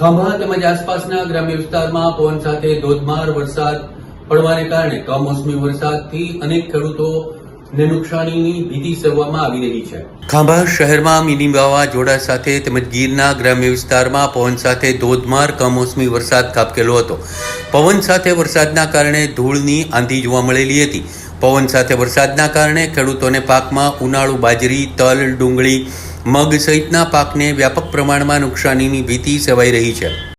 ખાંભા તેમજ આસપાસના ગ્રામ્ય વિસ્તારમાં પવન સાથે ધોધમાર વરસાદ પડવાને કારણે કમોસમી વરસાદથી અનેક ખેડૂતોને નુકસાનીની ભીતિ સેવવામાં આવી રહી છે. ખાંભા શહેરમાં મિની વાવાઝોડા સાથે તેમજ ગીરના ગ્રામ્ય વિસ્તારમાં પવન સાથે ધોધમાર કમોસમી વરસાદ ખાબકેલો હતો. પવન સાથે વરસાદના કારણે ધૂળની આંધી જોવા મળેલી હતી. પવન સાથે વરસાદના કારણે ખેડૂતોને પાકમાં ઉનાળુ બાજરી, તલ, ડુંગળી મગ સહિતના પાકને વ્યાપક પ્રમાણમાં નુકસાનીની ભીતિ સેવાઈ રહી છે.